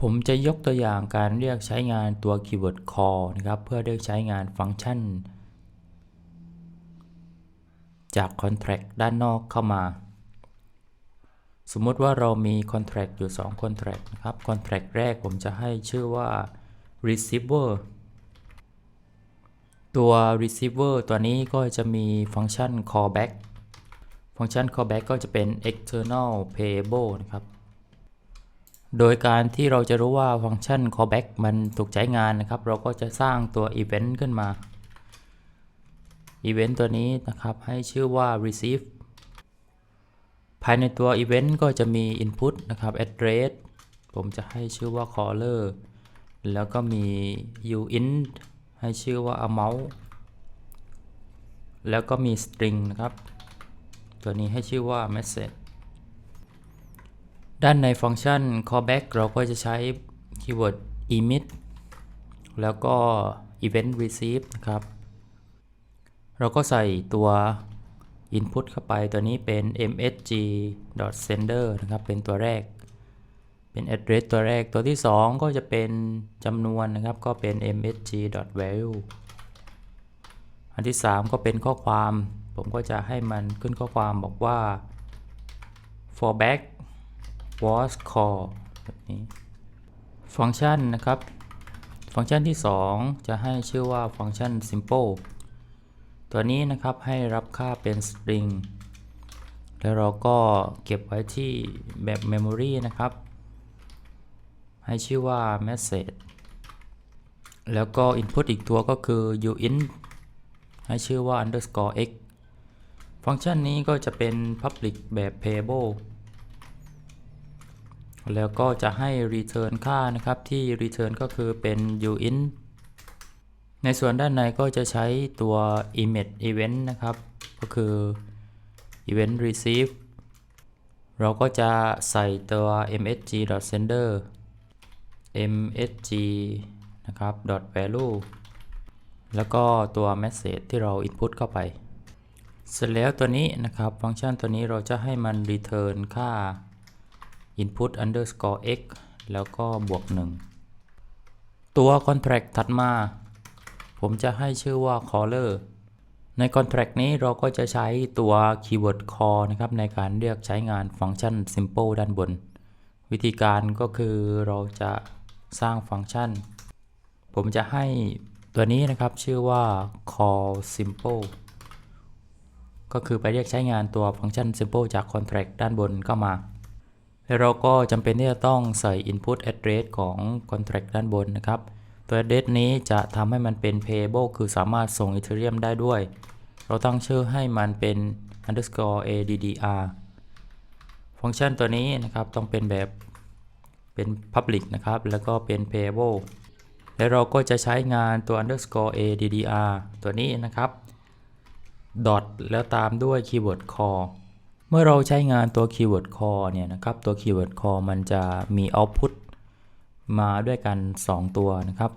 ผมจะยกตัวอย่างการเรียกใช้งานตัว keyword call นะครับ เพื่อเรียกใช้งานฟังก์ชัน จาก contract ด้านนอกเข้ามา สมมติว่าเรามี contract อยู่ 2 contract นะครับ contract แรกผมจะให้ชื่อว่า receiver ตัว receiver ตัวนี้ก็จะมีฟังก์ชัน callback ฟังก์ชัน callback ก็จะเป็น external payable นะครับ โดยการที่เราจะรู้ว่าฟังก์ชัน callback มันถูกใช้งานนะครับ เราก็จะสร้างตัว event ขึ้นมา event ตัวนี้นะครับ ให้ชื่อว่า receive ภายในตัว event ก็จะมี input นะครับ address ผมจะให้ชื่อว่า caller แล้วก็มี uint ให้ชื่อว่า amount แล้วก็มี string นะครับ ตัวนี้ให้ชื่อว่า message ด้านในฟังก์ชัน callback เราก็จะใช้คีย์เวิร์ด emit แล้วก็ event receive นะครับ เราก็ใส่ตัว input เข้าไปตัวนี้เป็น msg sender นะครับ เป็นตัวแรก เป็น address ตัวแรก ตัวที่ 2 ก็จะเป็นจำนวนนะครับ ก็เป็น msg value อันที่ 3 ก็เป็นข้อความ ผมก็จะให้มันขึ้นข้อความบอกว่า for back was call แบบนี้ ฟังก์ชันนะครับ ฟังก์ชันที่ 2 จะให้ชื่อว่าฟังก์ชัน simple ตัวนี้นะครับให้รับค่าเป็น string แล้วเราก็เก็บไว้ที่แบบ memory นะครับ ให้ชื่อว่า message แล้วก็ input อีกตัวก็คือ uint ให้ชื่อว่า underscore x ฟังก์ชันนี้ก็จะเป็น public แบบ payable แล้วก็จะให้ return ค่านะครับที่ return ก็คือเป็น uint ในส่วนด้านในก็จะใช้ตัว image event นะครับ ก็คือ event receive เราก็จะใส่ตัว msg sender msg นะครับ value แล้วก็ตัว message ที่เรา input เข้าไป เสร็จแล้วตัวนี้นะครับ ฟังก์ชันตัวนี้เราจะให้มัน return ค่า input underscore x แล้วก็บวก 1 ตัว contract ถัดมา ผมจะให้ชื่อว่า caller ใน contract นี้เราก็จะใช้ตัว keyword call นะครับ ในการเรียกใช้งานฟังก์ชัน simple ด้านบน วิธีการก็คือเราจะสร้างฟังก์ชัน ผมจะให้ตัวนี้นะครับชื่อว่า call simple ก็คือไปเรียกใช้งานตัวฟังก์ชัน simple จาก contract ด้านบนเข้ามา แล้วเราก็จำเป็นที่จะต้องใส่ input address ของ contract ด้านบนนะครับ ตัว address นี้จะทำให้มันเป็น payable คือสามารถส่ง Ethereum ได้ด้วย เราตั้งชื่อให้มันเป็น underscore addr ฟังก์ชันตัวนี้นะครับต้องเป็นแบบเป็น public นะครับ แล้วก็เป็น payable แล้วเราก็จะใช้งานตัว underscore addr ตัวนี้นะครับ dot แล้วตามด้วย keyword call เมื่อเราใช้งานตัว keyword call เนี่ยนะครับ ตัว keyword call มันจะมี output มาด้วยกัน 2 ตัวนะครับ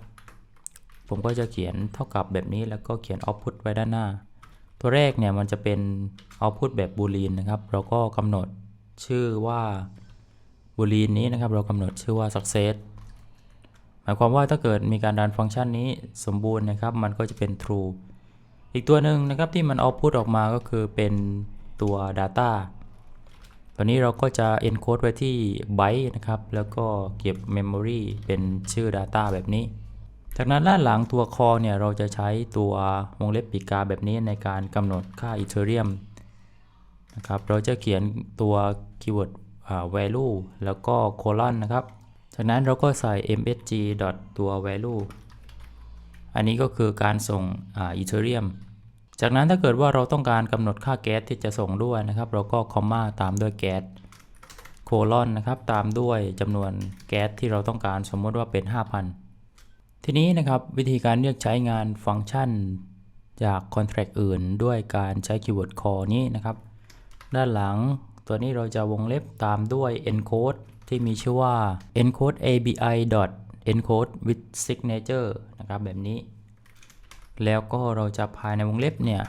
ผมก็จะเขียนเท่ากับแบบนี้แล้วก็เขียน output ไว้ด้านหน้า ตัวแรกเนี่ยมันจะเป็น output แบบ boolean นะครับ เราก็กำหนดชื่อว่า boolean นี้นะครับ เรากำหนดชื่อว่า success หมายความว่าถ้าเกิดมีการดันฟังก์ชันนี้สมบูรณ์นะครับ มันก็จะเป็น true อีกตัวหนึ่งนะครับที่มัน output ออกมาก็คือเป็น ตัว data ตัวนี้เราก็จะ encode ไว้ที่ byte นะครับ แล้วก็เก็บ memory เป็นชื่อ data แบบนี้ จากนั้นด้านหลังตัว call เนี่ย เราจะใช้ตัววงเล็บปีกาแบบนี้ในการกำหนดค่า Ethereum นะครับ เราจะเขียนตัว keyword value แล้วก็ colon นะครับ จากนั้นเราก็ใส่ msg ตัว value อันนี้ก็คือการส่ง Ethereum จากนั้นถ้าเกิดว่าเราต้องการกำหนดค่าแก๊สที่จะส่งด้วยนะครับ เราก็คอมมาตามด้วยแก๊สโคลอนนะครับ ตามด้วยจำนวนแก๊สที่เราต้องการสมมติว่าเป็น 5,000 ทีนี้นะครับวิธีการเรียกใช้งานฟังก์ชันจาก contract อื่น ด้วยการใช้ keyword call นี้นะครับ ด้านหลังตัวนี้เราจะวงเล็บตามด้วย encode ที่มีชื่อว่า encode abi encode with signature นะครับแบบนี้ แล้วก็เราจะภายในวงเล็บเนี่ย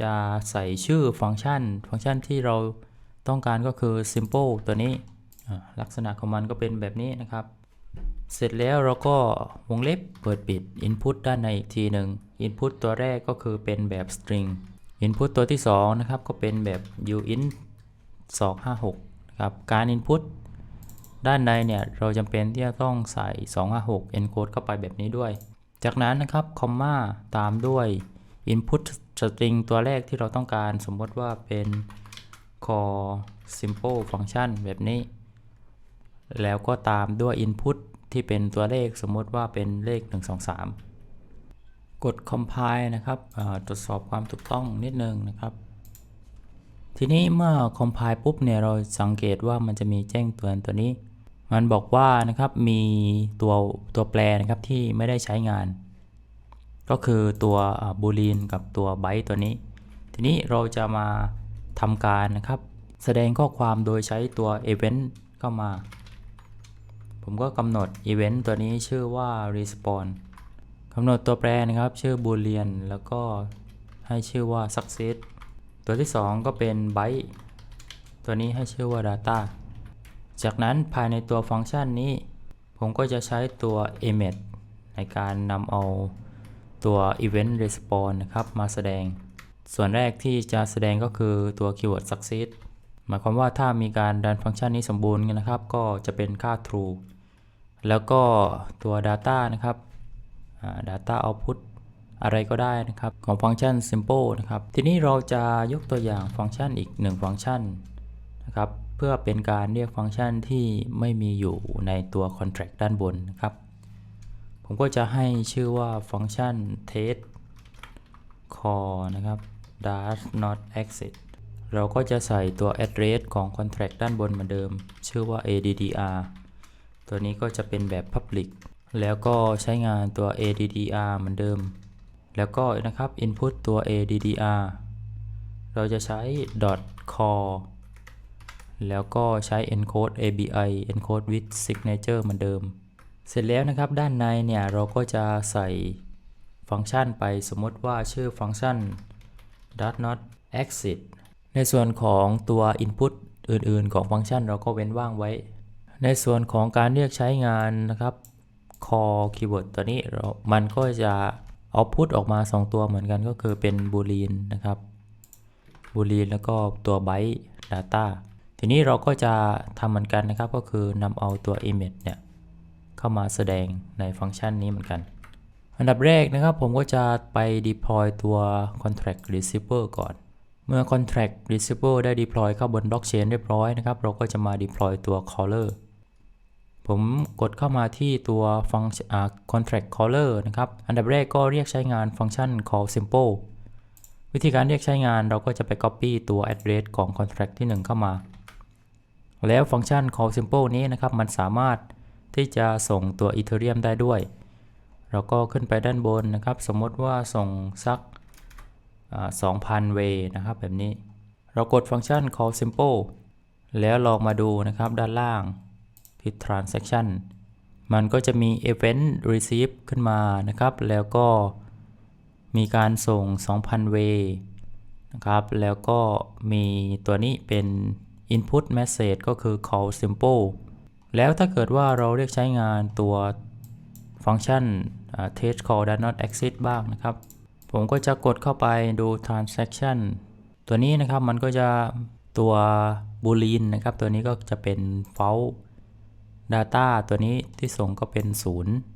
จะใส่ชื่อฟังก์ชัน ฟังก์ชันที่เราต้องการก็คือ simple ตัวนี้ ลักษณะของมันก็เป็นแบบนี้นะครับ เสร็จแล้วเราก็วงเล็บเปิดปิด Input ด้านในอีกทีหนึ่ง Input ตัวแรกก็คือเป็นแบบ String Input ตัวที่ 2 นะครับ ก็เป็นแบบ uint 256นะครับ การ Input ด้านในเนี่ย เราจำเป็นที่จะต้องใส่ 256 encode เข้าไปแบบนี้ด้วย จากนั้นนะครับคอมมาตามด้วย input string ตัวแรกที่เราต้องการสมมติว่าเป็น call simple function แบบนี้ แล้วก็ตามด้วย input ที่เป็นตัวเลขสมมติว่าเป็นเลข 123 กด compile นะครับตรวจสอบความถูกต้องนิดนึงนะครับ ทีนี้เมื่อ compile ปุ๊บเนี่ยเราสังเกตว่ามันจะมีแจ้งเตือนตัวนี้ มันบอกว่านะครับมีตัวตัวแปรนะครับที่ไม่ได้ใช้งาน ก็คือตัวบูลีนกับตัวไบต์ตัวนี้ ทีนี้เราจะมาทำการนะครับ แสดงข้อความโดยใช้ตัว event เข้ามา ผมก็กำหนด event ตัวนี้ชื่อว่า respawn กำหนดตัวแปรนะครับ ชื่อ boolean แล้วก็ให้ชื่อว่า success ตัวที่ 2 ก็เป็น byte ตัวนี้ให้ชื่อว่า data จากนั้นภายในตัวฟังก์ชันนี้ ผมก็จะใช้ตัว emit ในการนำเอาตัว event response นะครับมาแสดง ส่วนแรกที่จะแสดงก็คือตัว keyword success หมายความว่าถ้ามีการดันฟังก์ชันนี้สมบูรณ์นะครับ ก็จะเป็นค่า true แล้วก็ตัว data นะครับ data output อะไรก็ได้นะครับ ของฟังก์ชัน simple นะครับ ทีนี้เราจะยกตัวอย่างฟังก์ชันอีกหนึ่งฟังก์ชันนะครับ พื่อเป็นการเรียกฟังก์ชันที่ไม่มีอยู่ในตัว contract ด้านบนนะครับ ผมก็จะให้ชื่อว่าฟังก์ชัน test call นะครับ does not exit เราก็จะใส่ตัว address ของ contract ด้านบนเหมือนเดิม ชื่อว่า addr ตัวนี้ก็จะเป็นแบบ public แล้วก็ใช้งานตัว addr เหมือนเดิม แล้วก็นะครับ input ตัว addr เราจะใช้ dot call แล้วก็ใช้ encode ABI encode with signature เหมือนเดิม เสร็จแล้วนะครับด้านในเนี่ยเราก็จะใส่ฟังก์ชันไปสมมติว่าชื่อฟังก์ชัน does not exit ในส่วนของตัว input อื่น ๆ ของฟังก์ชันเราก็เว้นว่างไว้ ในส่วนของการเรียกใช้งานนะครับ call keyword ตัวนี้มันก็จะ output ออกมา 2 ตัวเหมือนกันก็คือเป็น boolean นะครับ boolean แล้วก็ตัว byte data ทีนี้เราก็จะทำเหมือนกันนะครับ ก็คือนำเอาตัว image เนี่ยเข้ามาแสดงในฟังก์ชันนี้เหมือนกัน อันดับแรกนะครับผมก็จะไป deploy ตัว contract receiver ก่อน เมื่อ contract receiver ได้ deploy เข้าบน blockchain เรียบร้อยนะครับ เราก็จะมา deploy ตัว caller ผมกดเข้ามาที่ตัวฟัง contract caller นะครับ อันดับแรกก็เรียกใช้งานฟังก์ชัน call simple วิธีการเรียกใช้งานเราก็จะไป copy ตัว address ของ contract ที่ 1 เข้ามา แล้วฟังก์ชัน call simple นี้นะครับ มันสามารถที่จะส่งตัว Ethereum ได้ด้วย เราก็ขึ้นไปด้านบนนะครับ สมมติว่าส่งสัก2,000 way นะครับแบบนี้ เรากดฟังก์ชัน call simple แล้วลองมาดูนะครับด้านล่างที่ transaction มันก็จะมี event receive ขึ้นมานะครับ แล้วก็มีการส่ง 2,000 way นะครับ แล้วก็มีตัวนี้เป็น input message ก็คือ call simple แล้วถ้าเกิดว่าเราเรียกใช้งานตัวฟังก์ชัน test call does not exist บ้างนะครับ ผมก็จะกดเข้าไปดู transaction ตัวนี้นะครับมันก็จะตัว boolean นะครับ ตัวนี้ก็จะเป็น false data ตัวนี้ที่ส่งก็เป็น 0